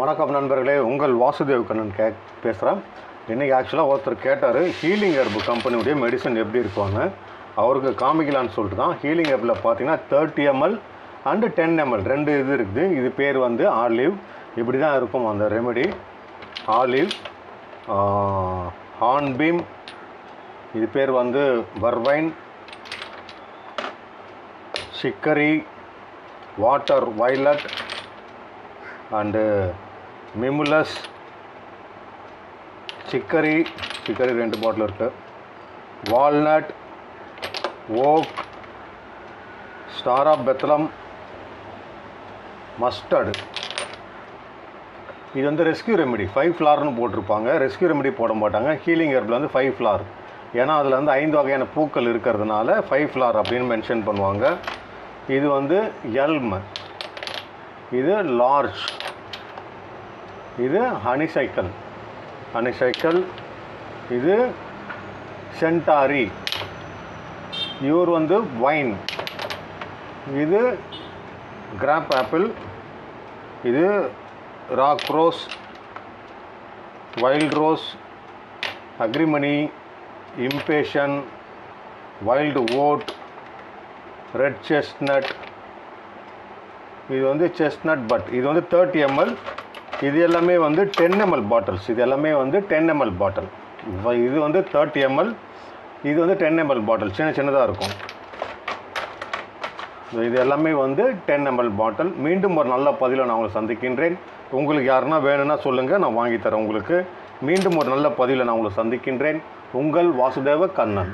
வணக்கம் நண்பர்களே. உங்கள் வாசுதேவ் கண்ணன் கே பேசுகிறேன் இன்றைக்கி ஆக்சுவலாக ஒருத்தர் கேட்டார் ஹீலிங் ஹெர்பு கம்பெனியுடைய மெடிசன் எப்படி இருக்குவாங்க அவருக்கு காமிக்கலான்னு சொல்லிட்டு தான். ஹீலிங் ஹெர்பில் பார்த்தீங்கன்னா thirty ML and ten ML ரெண்டு இது இருக்குது. இது பேர் வந்து ஆலிவ் இப்படி தான் இருக்கும் அந்த ரெமெடி ஆலிவ் ஹான்பீம் இது பேர் வந்து vervain chicory water violet and mimulus chicory chicory ரெண்டு பாட்டில் இருக்குது walnut oak star of Bethlehem mustard இது வந்து ரெஸ்கியூ ரெமெடி ஃபைவ் ஃப்ளார்னு போட்டிருப்பாங்க. ரெஸ்கியூ ரெமெடி போட மாட்டாங்க. ஹீலிங் ஹெர்பில் வந்து ஃபைவ் ஃப்ளார் ஏன்னா அதில் வந்து ஐந்து வகையான பூக்கள் இருக்கிறதுனால ஃபைவ் ஃப்ளார் அப்படின்னு மென்ஷன் பண்ணுவாங்க. இது வந்து எல்ம் இது லார்ஜ் இது ஹனிசைக்கிள் ஹனிசைக்கிள் இது சென்டாரி இவர் வந்து வைன் இது கிராப் ஆப்பிள் இது rock rose wild rose agrimony impatiens wild oat red chestnut இது வந்து செஸ்ட்நட் பட் இது வந்து தேர்ட்டி எம்எல் இது எல்லாமே வந்து டென் எம்எல் பாட்டில்ஸ் இது எல்லாமே வந்து டென் எம்எல் பாட்டில் இது வந்து தேர்ட்டி எம்எல் இது வந்து டென் எம்எல் பாட்டில் சின்ன சின்னதாக இருக்கும். இது எல்லாமே வந்து டென் எம்எல் பாட்டில் மீண்டும் ஒரு நல்ல பதிவில் நான் உங்களை சந்திக்கின்றேன். உங்களுக்கு யாருன்னா வேணும்னா சொல்லுங்கள் நான் வாங்கி தரேன் உங்களுக்கு. மீண்டும் ஒரு நல்ல பதிவில் நான் உங்களை சந்திக்கின்றேன். உங்கள் வாசுதேவ கண்ணன்.